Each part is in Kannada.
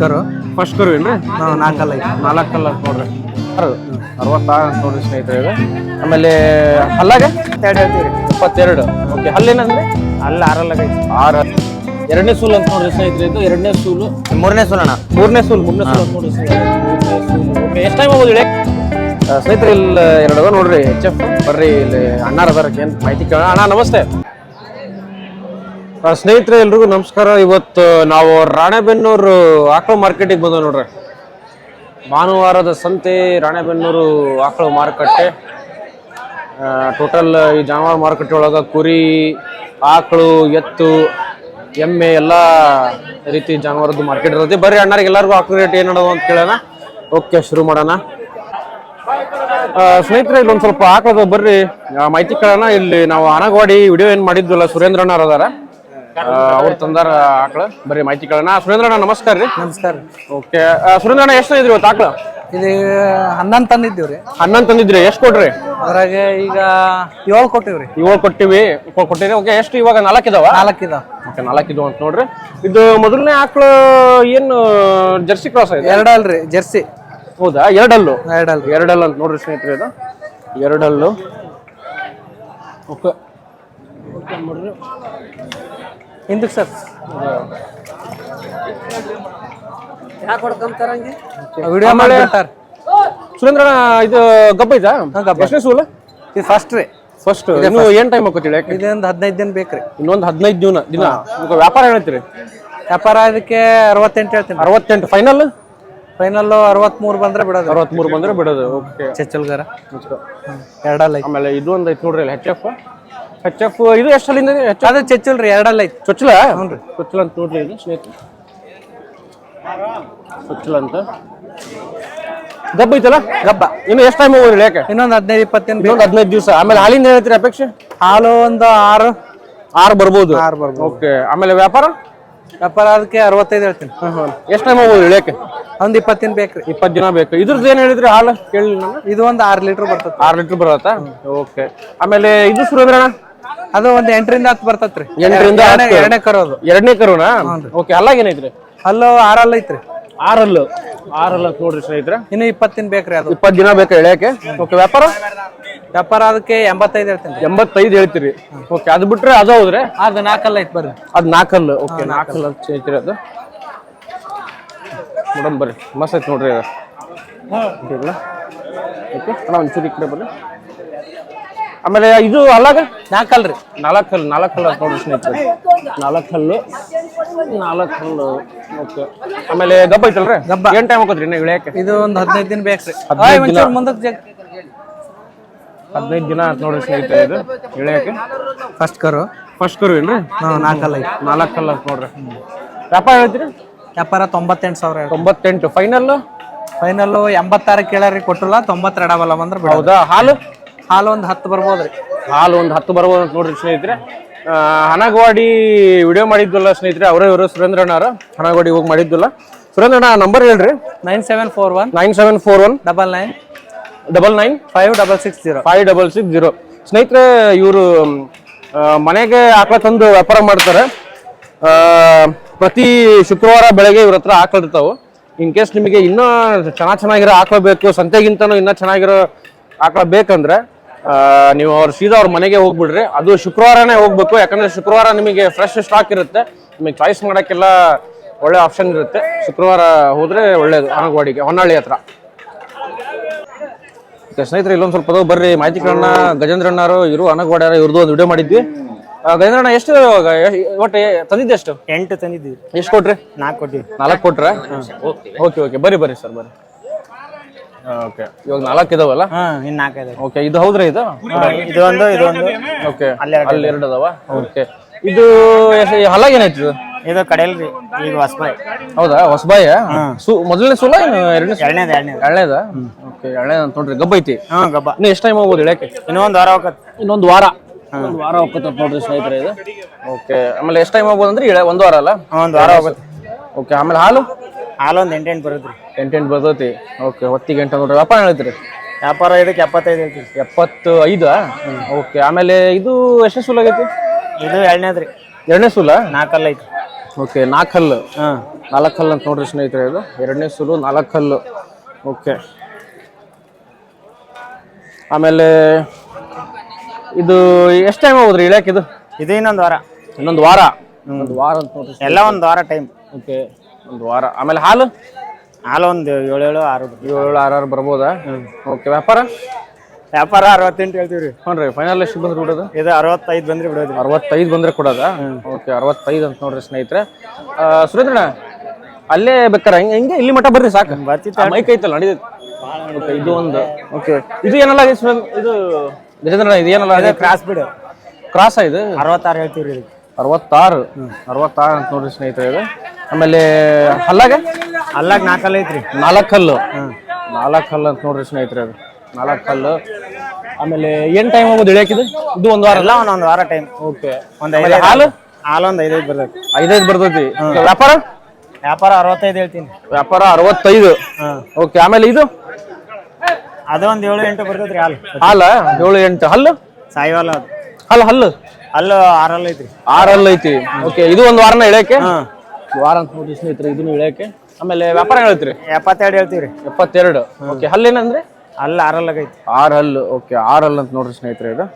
ಕರು. ಫಸ್ಟ್ ಕರು ಏನ್ರಿ? ನಾವು ನಾಲ್ಕಲ್ಲ ನಾಲ್ಕು ಕಲರ್ ನೋಡ್ರಿ. ಕರು ಅರವತ್ತಾರು ಅಂತ ನೋಡ್ರಿ ಸ್ನೇಹಿತರೆ ಇದು ಆಮೇಲೆ ಹಲ್ಲಾಗ? ಎರಡು ಹೇಳ್ತೀವಿ. ಇಪ್ಪತ್ತೆರಡು. ಓಕೆ ಹಲ್ಲೇನಂದ್ರೆ ಅಲ್ಲ ಆರಲ್ಲ ಐತಿ. ಆರು. ಎರಡನೇ ಸೂಲ್ ಅಂತ ನೋಡ್ರಿ ಸ್ನೇಹಿತರೆ ಇದು ಎರಡನೇ ಸೂಲು? ಮೂರನೇ ಸುಲಣ ಮೂರನೇ ಸೂಲ್ ಮೂರನೇ ಸೂಲ್ ಅಂತ ನೋಡ್ರಿ ಸ್ನೇಹಿತರೆ. ಎಷ್ಟು ಟೈಮ್ ಆಗೋದು ಇಳೆ ಸ್ನೇಹಿತರೆ ಇಲ್ಲಿ ಎರಡು ಅದಾವ ನೋಡ್ರಿ. ಎಚ್ ಎಫ್ ಬರ್ರಿ ಇಲ್ಲಿ ಅಣ್ಣಾರ ಅದಾರ. ಏನು ಮಾಹಿತಿ ಕೇಳೋಣ? ಅಣ್ಣ ನಮಸ್ತೆ. ಸ್ನೇಹಿತರೆ, ಎಲ್ರಿಗೂ ನಮಸ್ಕಾರ. ಇವತ್ತು ನಾವು ರಾಣೆಬೆನ್ನೂರು ಆಕಳು ಮಾರ್ಕೆಟಿಗೆ ಬಂದ ನೋಡ್ರಿ. ಭಾನುವಾರದ ಸಂತೆ ರಾಣೆಬೆನ್ನೂರು ಆಕಳು ಮಾರುಕಟ್ಟೆ. ಟೋಟಲ್ ಈ ಜಾನುವಾರು ಮಾರುಕಟ್ಟೆ ಒಳಗೆ ಕುರಿ, ಆಕಳು, ಎತ್ತು, ಎಮ್ಮೆ ಎಲ್ಲ ರೀತಿ ಜಾನುವಾರದ್ದು ಮಾರ್ಕೆಟ್ ಇರುತ್ತೆ. ಬರ್ರಿ ಅಣ್ಣರಿಗೆ ಎಲ್ಲರಿಗೂ ಆಕಳು ರೇಟ್ ಏನು ಅಂತ ಕೇಳೋಣ. ಓಕೆ ಶುರು ಮಾಡೋಣ. ಸ್ನೇಹಿತರೆ ಒಂದು ಸ್ವಲ್ಪ ಆಕಳದ ಬರ್ರಿ. ಮಾಹಿತಿ ಕೇಳೋಣ. ಇಲ್ಲಿ ನಾವು ಅನಗವಾಡಿ ವಿಡಿಯೋ ಏನು ಮಾಡಿದ್ವಲ್ಲ, ಸುರೇಂದ್ರ ಅಣ್ಣಾರ್ ಅದಾರ. ಅವ್ರು ತಂದಾರ ಆಕಳ. ಬರೀ ಮಾಹಿತಿ ಕೇಳೋಣ. ಸುರೇಂದ್ರಣ್ಣ ನಮಸ್ಕಾರ ರೀ. ನಮಸ್ಕಾರ ಓಕೆ. ಸುರೇಂದ್ರ ಅಣ್ಣ ಎಷ್ಟು ಇದ್ರಿ ಇವತ್ತು ಆಕಳ? ಇದು ಹನ್ನೊಂದು ತಂದಿದ್ದೀವಿ ರೀ. ಹನ್ನೊಂದು ತಂದಿದ್ರಿ. ಎಷ್ಟು ಕೊಡ್ರಿ ಅದ್ರಾಗ ಈಗ ಏಳು ಕೊಟ್ಟಿವ್ರಿ ಏಳು ಕೊಟ್ಟಿವಿ. ಕೊಟ್ಟಿರಿ. ಓಕೆ ಎಷ್ಟು ಇವಾಗ ನಾಲ್ಕು ಇದಾವ? ನಾಲ್ಕು ಇದಾವ. ಓಕೆ ನಾಲ್ಕು ಇದಾವ ಅಂತ ನೋಡ್ರಿ. ಇದು ಮೊದಲನೇ ಆಕಳು ಏನು ಜರ್ಸಿ ಕ್ರಾಸ್ ಇದೆ ಎರಡಲ್ರಿ ಜರ್ಸಿ. ಹೌದಾ? ಎರಡಲ್ಲು? ಎರಡಲ್ ಎರಡಲ್ಲ ಅಂತ ನೋಡ್ರಿ ಸ್ನೇಹಿತರೆ ಇದು. ಎರಡಲ್ಲು. ಓಕೆ. ಹಿಂದಕ್ಕೆ ಸರ್. ವಿಡಿಯೋ ಮಾಡಿ ಸುರೇಂದ್ರ ಇದು ಗಬ್ಬ ಐತಾ ಎಷ್ಟನೇ ಸೂಲ ಇದು ಫಸ್ಟ್ ರೀ. ಫಸ್ಟ್ ಇನ್ನು ಏನ್ ಟೈಮ್ ಹಾಕೋತಿಳಿ ಯಾಕೆ? ಇದೊಂದು ಹದಿನೈದು ದಿನ ಬೇಕ್ರಿ. ಇನ್ನೊಂದು ಹದಿನೈದು ದಿನ ದಿನ. ವ್ಯಾಪಾರ ಹೇಳ್ತೀರಿ? ವ್ಯಾಪಾರ ಅದಕ್ಕೆ ಅರವತ್ತೆಂಟು ಹೇಳ್ತೀನಿ. ಅರವತ್ತೆಂಟು. ಫೈನಲ್ ಫೈನಲ್ ಅರವತ್ಮೂರು ಬಂದ್ರೆ ಬಿಡೋದು. ಅರವತ್ಮೂರು ಬಂದ್ರೆ ಬಿಡೋದು. ಓಕೆ ಚಚ್ಚಲ್ಗಾರ. ಎರಡಲ್ಲ ಆಮೇಲೆ ಇದು ಒಂದು ಐತೆ ನೋಡ್ರಿ ಹೆಚ್ ಎಫ್ ಎಫ್ ಇದು ಎಷ್ಟು ಅಲ್ಲಿಂದ ಅದು ಚೆಚ್ಚಲ್ರಿ ಎರಡಲ್ಲ ಐತಿ. ಚೊಚ್ಚಲ? ಚೊಚ್ಚಲ ಅಂತ ನೋಡ್ರಿ ಇದು ಸ್ನೇಹಿತರೆ. ಚೊಚ್ಚಲ ಅಂತ. ಗಬ್ಬ ಐತಲ್ಲ? ಗಬ್ಬ. ಇನ್ನು ಎಷ್ಟು ಟೈಮ್ ಹೋಗ್ರಿ ಯಾಕೆ? ಇನ್ನೊಂದು ಹದಿನೈದು ಇಪ್ಪತ್ತು ದಿನ ಬೇಕು ಇನ್ನೊಂದು ಹದಿನೈದು ದಿವಸ. ಆಮೇಲೆ ಹಾಲಿಂದ ಹೇಳ್ತೀರಿ ಅಪೇಕ್ಷೆ? ಹಾಲು ಒಂದು ಆರು. ಆರು ಬರ್ಬೋದು. ಆರು ಬರ್ಬೋದು. ಓಕೆ ಆಮೇಲೆ ವ್ಯಾಪಾರ? ವ್ಯಾಪಾರ ಅದಕ್ಕೆ ಅರವತ್ತೈದು ಹೇಳ್ತೀನಿ. ಎಷ್ಟು ಟೈಮ್ ಹೋಗ್ಬೋದು ಇಳಿಯಕ್ಕೆ ಒಂದು ಇಪ್ಪತ್ತು ದಿನ ರೀ. ಇಪ್ಪತ್ತು ದಿನ ಬೇಕು. ಇದ್ರದ್ದು ಏನು ಹೇಳಿದ್ರಿ ಹಾಲು? ಕೇಳಿ ನಾನು. ಇದು ಒಂದು ಆರು ಲೀಟರ್ ಬರ್ತದೆ. ಆರು ಲೀಟರ್ ಬರತ್ತಾ? ಓಕೆ ಆಮೇಲೆ ಇದು ಸುರೇಂದ್ರ ಅಣ್ಣ ಅದು ಒಂದು ಎಂಟರಿಂದ ಹತ್ತು ಬರ್ತತ್ರಿ. ಎಂಟರಿಂದ ಎರಡನೇ- ಕರೋದು ಎರಡನೇ ಕರುನಾ? ಓಕೆ ಅಲ್ಲಾಗ ಏನೈತ್ರಿ? ಅಲ್ಲೂ ಆರಲ್ಲ ಐತ್ರಿ. ಆರಲ್ಲು. ಆರಲ್ಲ ನೋಡ್ರಿ ಸ್ನೇಹಿತರೆ. ಇನ್ನು ಇಪ್ಪತ್ತಿನ ದಿನ ಬೇಕ್ರಿ ಅದು. ಇಪ್ಪತ್ತು ದಿನ ಬೇಕಾ ಎಳೆಯಕ್ಕೆ ಓಕೆ ವ್ಯಾಪಾರ? ವ್ಯಾಪಾರ ಅದಕ್ಕೆ ಎಂಬತ್ತೈದು ಹೇಳ್ತೀನಿ ಎಂಬತ್ತೈದು ಹೇಳ್ತೀರಿ. ಓಕೆ ಅದು ಬಿಟ್ರೆ ಅದು ಹೌದ್ರಿ? ಅದು ನಾಲ್ಕಲ್ಲ ಐತ್ ಬರ್ರಿ. ಅದು ನಾಲ್ಕಲ್ಲು ಓಕೆ ನಾಲ್ಕಲ್ಲ ಸ್ನೇಹಿತರೆ ಅದು. ಮೇಡಮ್ ಬರ್ರಿ. ಮಸ್ತ್ ಐತೆ ನೋಡ್ರಿ ಅದು. ಓಕೆ ಅಣ್ಣ ಒಂಚೂರು ಈ ಕಡೆ ಬರ್ರಿ. ಆಮೇಲೆ ಇದು ಅಲ್ಲಾಗ? ನಾಲ್ಕಲ್ರಿ. ನಾಲ್ಕು ಹಲ್ಲು ನಾಲ್ಕು ಹಲ್ಲು ಅಂತ ನೋಡ್ರಿ ಸ್ನೇಹಿತರೆ ನಾಲ್ಕು ಹಲ್ಲು ನಾಲ್ಕು ಹಲ್ಲು ಓಕೆ. ಆಮೇಲೆ ಗಬ್ಬ ಐತಲ್ರಿ? ಗಬ್ಬ. ಏನ್ ಟೈಮ್ ಹೋಗೋದ್ರಿ ನೀವು ಇಳಿಯಕ್ಕೆ? ಇದು ಒಂದು ಹದಿನೈದು ದಿನ ಬೇಕ್ರಿ. ಹದಿನೈದು ದಿನ. ಒಂಚೂರು ಮುಂದಕ್ಕೆ ಜಗ್ ಹದಿನೈದು ದಿನ ಅಂತ ನೋಡಿ ಸ್ನೇಹಿತರೆ ಇದು. ಇಳಿಯಕ್ಕೆ? ಫಸ್ಟ್ ಕರು. ಫಸ್ಟ್ ಕರು ಏನ್ರಿ? ಹಾಂ ನಾಲ್ಕಲ್ಲ ಐತಿ. ನಾಲ್ಕು ಕಲ್ಲು ಅಂತ ನೋಡ್ರಿ. ವ್ಯಾಪಾರ ಹೇಳ್ತೀರಿ? ವ್ಯಾಪಾರ ತೊಂಬತ್ತೆಂಟು ಸಾವಿರ ತೊಂಬತ್ತೆಂಟು. ಫೈನಲ್ ಫೈನಲ್ ಎಂಬತ್ತಾರು ಕೇಳಾರಿ ಕೊಟ್ಟಿಲ್ಲ ತೊಂಬತ್ತೆರಡು ಅವಲ್ಲ ಬಂದ್ರೆ ಬಿಡೋದು. ಹೌದಾ? ಹಾಲು? ಹಾಲು ಒಂದು ಹತ್ತು ಬರ್ಬೋದ್ರಿ. ಹಾಲು ಒಂದು ಹತ್ತು ಬರ್ಬೋದು ಅಂತ ನೋಡ್ರಿ ಸ್ನೇಹಿತರೆ. ಹನಗವಾಡಿ ವಿಡಿಯೋ ಮಾಡಿದ್ವಲ್ಲ ಸ್ನೇಹಿತರೆ ಅವರೇ ಇವರು ಸುರೇಂದ್ರಣ್ಣ ಅವರು. ಹನಗವಾಡಿ ಹೋಗಿ ಮಾಡಿದ್ವಲ್ಲ. ಸುರೇಂದ್ರಣ್ಣ ನಂಬರ್ ಹೇಳ್ರಿ. Nine seven four one nine seven four one double nine double nine five double six zero. Five double six zero. ಸ್ನೇಹಿತರೆ ಇವರು ಮನೆಗೆ ಆಕಳ ತಂದು ವ್ಯಾಪಾರ ಮಾಡ್ತಾರೆ. ಪ್ರತಿ ಶುಕ್ರವಾರ ಬೆಳಗ್ಗೆ ಇವ್ರ ಹತ್ರ ಆಕಳ ಇರ್ತಾವೆ. ಇನ್ ಕೇಸ್ ನಿಮಗೆ ಇನ್ನೂ ಚೆನ್ನಾಗಿ ಚೆನ್ನಾಗಿರೋ ಆಕಳ ಬೇಕು ಸಂತೆಗಿಂತನೂ ಇನ್ನೂ ಚೆನ್ನಾಗಿರೋ ಆಕಳ ಬೇಕಂದ್ರೆ ನೀವು ಅವ್ರ ಸೀದಾ ಅವ್ರ ಮನೆಗೆ ಹೋಗ್ಬಿಡ್ರಿ. ಅದು ಶುಕ್ರವಾರನೇ ಹೋಗ್ಬೇಕು. ಯಾಕಂದ್ರೆ ಶುಕ್ರವಾರ ನಿಮಗೆ ಫ್ರೆಶ್ ಸ್ಟಾಕ್ ಇರುತ್ತೆ. ನಿಮಗೆ ಚಾಯ್ಸ್ ಮಾಡೋಕ್ಕೆಲ್ಲ ಒಳ್ಳೆ ಆಪ್ಷನ್ ಇರುತ್ತೆ. ಶುಕ್ರವಾರ ಹೋದ್ರೆ ಒಳ್ಳೇದು. ಆನಗವಾಡಿಗೆ ಹೊನ್ನಾಳಿ ಹತ್ರ. ಸ್ನೇಹಿತರೆ ಇಲ್ಲೊಂದು ಸ್ವಲ್ಪ ಬರ್ರಿ. ಮಾಹಿತಿ ಕಣ್ಣ ಗಜೇಂದ್ರ ಅಣ್ಣಾರು ಇರು ಅನಗವಾಡ್ಯಾರ ಇವ್ರದ್ದು ಒಂದು ವಿಡಿಯೋ ಮಾಡಿದ್ವಿ. ಗಜೇಂದ್ರಣ್ಣ ಎಷ್ಟು ಒಟ್ಟು ತಂದಿದ್ದೆ ಎಷ್ಟು? ಎಂಟು ತಂದಿದ್ದೀವಿ. ಎಷ್ಟು ಕೊಟ್ರಿ? ನಾಲ್ಕು ಕೊಟ್ಟಿ ನಾಲ್ಕು ಕೊಟ್ರೆ? Okay okay. ಬರ್ರಿ ಬರ್ರಿ ಸರ್ ಬರ್ರಿ. ಓಕೆ ಇವಾಗ ನಾಲ್ಕು ಇದಾವಲ್ಲ? ಹ್ಮ್ ಇನ್ನು ನಾಲ್ಕೈದು ಓಕೆ ಇದು ಹೌದ್ರಿ ಇದು? ಇದು ಒಂದು ಇದು ಒಂದು ಓಕೆ ಅಲ್ಲಿ ಎರಡು ಅದಾವ ಓಕೆ ಇದು ಹಲ ಏನಾಯ್ತು ಇದು? ಇದು ಕಡೆಯಲ್ರಿ ಈಗ ಹೊಸಬಾಯಿ. ಹೌದಾ? ಹೊಸಬಾಯ ಸು ಮೊದಲನೇ ಸುಲ ಏನು ಎರಡನೇ ಎರಡನೇದ ಎರಡನೇದು. ಓಕೆ ಎಳ್ನೇದ ಅಂತ ನೋಡ್ರಿ ಗಬ್ಬ ಐತಿ. ಹಾ ಗಬ್ಬ. ಇನ್ನು ಎಷ್ಟು ಟೈಮ್ ಹೋಗ್ಬೋದು ಇಳಕ್ಕೆ ಇನ್ನೊಂದು ವಾರ ಹೋಗತ್ ಇನ್ನೊಂದು ವಾರ. ಒಂದು ವಾರ ಹೋಗ್ತದೆ ನೋಡ್ರಿ ಸ್ನೇಹಿತರೆ ಇದು. ಓಕೆ ಆಮೇಲೆ ಎಷ್ಟು ಟೈಮ್ ಹೋಗ್ಬೋದು ಅಂದ್ರೆ ಇಳೆ ಒಂದು ವಾರ ಅಲ್ಲ? ಒಂದು ವಾರ ಹೋಗುತ್ತೆ. ಓಕೆ ಆಮೇಲೆ ಹಾಲು? ಹಾಲು ಒಂದು ಎಂಟೆಂಟು ಬರುತ್ತೆ ರೀ ಎಂಟೆಂಟು ಬರ್ತೈತಿ. ಓಕೆ ಹೊತ್ತಿಗೆ ಎಂಟು ನೋಡ್ರಿ. ವ್ಯಾಪಾರ ಹೇಳ್ತೀರಿ ವ್ಯಾಪಾರ ಇದಕ್ಕೆ ಎಪ್ಪತ್ತೈದು ಐತಿ ಎಪ್ಪತ್ತು ಐದು? ಓಕೆ ಆಮೇಲೆ ಇದು ಎಷ್ಟು ಸೂಲ್ ಆಗೈತಿ? ಇದು ಎರಡನೇದು ರೀ ಎರಡನೇ ಸೂಲ? ನಾಲ್ಕಲ್ಲ ಐತಿ ಓಕೆ ನಾಲ್ಕು ಹಲ್ಲು ಹಾಂ. ನಾಲ್ಕು ಹಲ್ಲು ಅಂತ ನೋಡ್ರಿ ಸ್ನೇಹಿತರೆ ಇದು. ಎರಡನೇ ಸೂಲು ನಾಲ್ಕು ಹಲ್ಲು ಓಕೆ ಆಮೇಲೆ ಇದು ಎಷ್ಟು ಟೈಮ್ ಹೋದ್ರಿ ಇಳ್ಯಾಕ ಇದು? ಇದು ಇನ್ನೊಂದು ವಾರ. ಇನ್ನೊಂದು ವಾರ? ಒಂದು ವಾರ ಅಂತ ನೋಡ್ರಿ ಎಲ್ಲ ಒಂದು ವಾರ ಟೈಮ್ ಓಕೆ ಒಂದು ವಾರ. ಆಮೇಲೆ ಹಾಲು? ಹಾಲು ಒಂದು ಏಳು ಏಳು ಆರು ಏಳು ಆರು ಆರು ಬರ್ಬೋದಾ? ಓಕೆ ವ್ಯಾಪಾರ? ವ್ಯಾಪಾರ ಅರವತ್ತೆಂಟು ಹೇಳ್ತೀವಿ ರೀ. ಹ್ಞೂ ರೀ ಫೈನಲ್ ಎಷ್ಟು ಬಂದ್ರೆ ಬಿಡೋದು ಇದು ಅರವತ್ತೈದು ಬಂದ್ರೆ ಬಿಡೋದು ಅರವತ್ತೈದು ಬಂದ್ರೆ ಕೊಡೋದಾ? ಓಕೆ ಅರವತ್ತೈದು ಅಂತ ನೋಡ್ರಿ ಸ್ನೇಹಿತರೆ. ಸುರೇಂದ್ರಣ್ಣ ಅಲ್ಲೇ ಬೇಕಾರೆ ಹಿಂಗೆ ಹಿಂಗೆ ಇಲ್ಲಿ ಮಟ್ಟ ಬರ್ರಿ ಸಾಕು. ಬರ್ತಿತ್ತು ಮೈಕ್ ಐತಲ್ಲ ನಡೀತೈತೆ. ಇದು ಒಂದು. ಓಕೆ ಇದು ಏನಲ್ಲ ಇದು ಗಜೇಂದ್ರಣ್ಣ ಇದು ಏನಲ್ಲ ಕ್ರಾಸ್ ಬಿಡು. ಕ್ರಾಸ್ ಇದು? ಅರವತ್ತಾರು ಹೇಳ್ತೀವಿ ರೀ ಅರವತ್ತಾರು. ಅರವತ್ತಾರು ಅಂತ ನೋಡ್ರಿ ಸ್ನೇಹಿತರೆ ಇದು. ಆಮೇಲೆ ಹಲ್ಲಾಗ? ಅಲ್ಲಾಗ ನಾಲ್ಕಲ್ಲ ಐತ್ರಿ. ನಾಲ್ಕು ಹಲ್ಲು ನಾಲ್ಕು ಹಲ್ಲು ಅಂತ ನೋಡ್ರಿ ಸ್ನೇಹಿತರೆ ಅದು. ನಾಲ್ಕು ಹಲ್ಲು ಆಮೇಲೆ ಏನ್ ಟೈಮ್ ಆಗೋದು ಇಳಿಯಾಕಿದು? ಇದು ಒಂದು ವಾರ? ಎಲ್ಲ ಒಂದು ವಾರ ಟೈಮ್ ಓಕೆ ಒಂದು ಐದು ಹಾಲು? ಹಾಲು ಒಂದು ಐದೈದು ಬರ್ತೈತಿ. ಐದೈದು ಬರ್ತೈತಿ. ವ್ಯಾಪಾರ? ವ್ಯಾಪಾರ ಅರವತ್ತೈದು ಹೇಳ್ತೀನಿ. ವ್ಯಾಪಾರ ಅರವತ್ತೈದು. ಹಾಂ ಓಕೆ ಆಮೇಲೆ ಇದು? ಅದು ಒಂದು ಏಳು ಎಂಟು ಬರ್ತೈತ್ರಿ ಹಾಲು. ಹಾಲ? ಏಳು ಎಂಟು. ಹಲ್ಲು? ಸಾಯಿವಾಲ ಅದು. ಹಲ್ಲು ಹಲ್ಲು? ಹಲ್ಲು ಆರಲ್ಲ ಐತ್ರಿ ಆರು ಹಲ್ಲು ಐತಿ ಓಕೆ ಇದು ಒಂದು ವಾರನ ಇಳಿಯಕ್ಕೆ? ಹಾಂ ವಾರ ಅಂತ ನೋಡಿ ಸ್ನೇಹಿತರೆ ಇದನ್ನು ಇಳಿಯಕ್ಕೆ. ಆಮೇಲೆ ವ್ಯಾಪಾರ ಹೇಳ್ತೀರಿ? ಎಪ್ಪತ್ತೆರಡು ಹೇಳ್ತೀವಿ ರೀ ಎಪ್ಪತ್ತೆರಡು. ಓಕೆ ಹಲ್ಲೇನಂದ್ರೆ? ಅಲ್ಲ ಆರಲ್ಲಾಗ ಐತಿ ಆರು ಹಲ್ಲು ಓಕೆ ಆರು ಹಲ್ಲು ಅಂತ ನೋಡ್ರಿ ಸ್ನೇಹಿತರೆ ಇದು.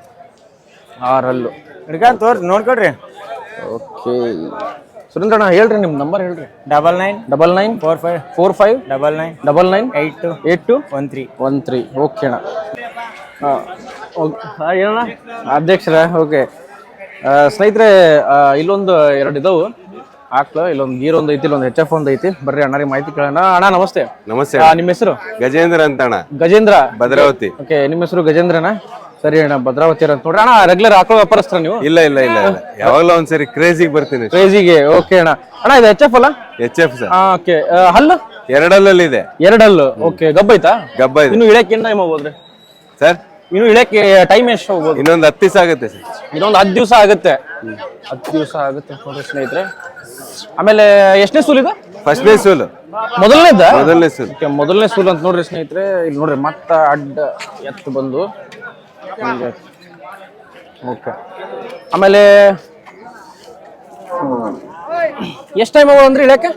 ಆರು ಹಲ್ಲು ಹಿಡ್ಕೊಂಡು ತೋರಿ ನೋಡ್ಕೊಡ್ರಿ. ಓಕೆ ಸುರೇಂದ್ರಣ್ಣ ಹೇಳ್ರಿ ನಿಮ್ಮ ನಂಬರ್ ಹೇಳ್ರಿ. Double nine double nine four five four five double nine double nine eight two eight two one three. One three. Okay ಅಣ್ಣ. ಹಾಂ. ಏನಣ್ಣ? ಅಧ್ಯಕ್ಷರ ಓಕೆ ಸ್ನೇಹಿತರೆ ಇಲ್ಲೊಂದು ಎರಡು ಇದಾವು. ಆಕ್ಳು ಇಲ್ಲೊಂದು ಗೀರ್ ಒಂದ್ ಐತಿ ಇಲ್ಲೊಂದು ಎಚ್ ಎಫ್ ಒಂದು ಐತಿ. ಬರ್ರಿ ಅಣ್ಣರಿಗೆ ಮಾಹಿತಿ ಕೇಳೋಣ. ಅಣ್ಣ ನಮಸ್ತೆ. ನಮಸ್ತೆ ಆ, ನಿಮ್ಮ ಹೆಸರು? ಗಜೇಂದ್ರ ಅಂತ ಅಣ್ಣ ಗಜೇಂದ್ರ. ಭದ್ರಾವತಿ. ಓಕೆ ನಿಮ್ಮ ಹೆಸರು ಗಜೇಂದ್ರನ? ಸರಿ ಅಣ್ಣ ಭದ್ರಾವತಿ ಅಂತ ನೋಡ್ರಿ. ಅಣ್ಣ ರೆಗ್ಯುಲರ್ ಹಾಕೋ ವ್ಯಾಪಾರಸ್ತ್ರ ನೀವು? ಇಲ್ಲ ಇಲ್ಲ ಇಲ್ಲ ಇಲ್ಲ. ಯಾವಾಗಲೂ ಒಂದ್ಸರಿ ಕ್ರೇಜಿಗೆ ಬರ್ತೀನಿ. ಕ್ರೇಜಿಗೆ ಓಕೆ ಅಣ್ಣ. ಅಣ್ಣ ಇದು ಎಚ್ ಎಫ್ ಅಲ್ಲ? ಎಚ್ ಎಫ್ ಸರ್ ಓಕೆ ಹಲ್ಲು? ಎರಡಲ್ಲಲ್ಲಿ ಇದೆ ಎರಡಲ್ಲು ಓಕೆ ಗಬ್ಬೈತಾ? ಗಬ್ಬ ಇದೆ. ಇನ್ನು ಇಳಕ್ಕೆ ಇನ್ನ ಹೋದ್ರೆ ಸರ್ ಇನ್ನು ಇಳಕ್ಕೆ ಟೈಮ್ ಎಷ್ಟು ಹೋಗ್ಬೋದು? ಇನ್ನೊಂದು ಹತ್ತು ದಿವಸ ಆಗುತ್ತೆ ಸರ್. ಇನ್ನೊಂದು ಹತ್ತು ದಿವಸ ಆಗುತ್ತೆ. ಹತ್ತು ದಿವಸ ಆಗುತ್ತೆ ನೋಡ್ರಿ ಸ್ನೇಹಿತರೆ. ಆಮೇಲೆ ಎಷ್ಟನೇ ಸೂಲ್ ಇದು? ಫಸ್ಟ್ನೇ ಸೂಲ್. ಮೊದಲನೇದ? ಮೊದಲನೇ ಸೂಲ್. ಓಕೆ ಮೊದಲನೇ ಸೂಲ್ ಅಂತ ನೋಡ್ರಿ ಸ್ನೇಹಿತರೆ. ಇಲ್ಲಿ ನೋಡ್ರಿ ಮತ್ತ ಅಡ್ಡ ಎತ್ತು ಬಂದು. ಓಕೆ. ಆಮೇಲೆ ಎಷ್ಟು ಟೈಮ್ ಆಗೋದು ಅಂದ್ರೆ ಇಳಕ್ಕೆ?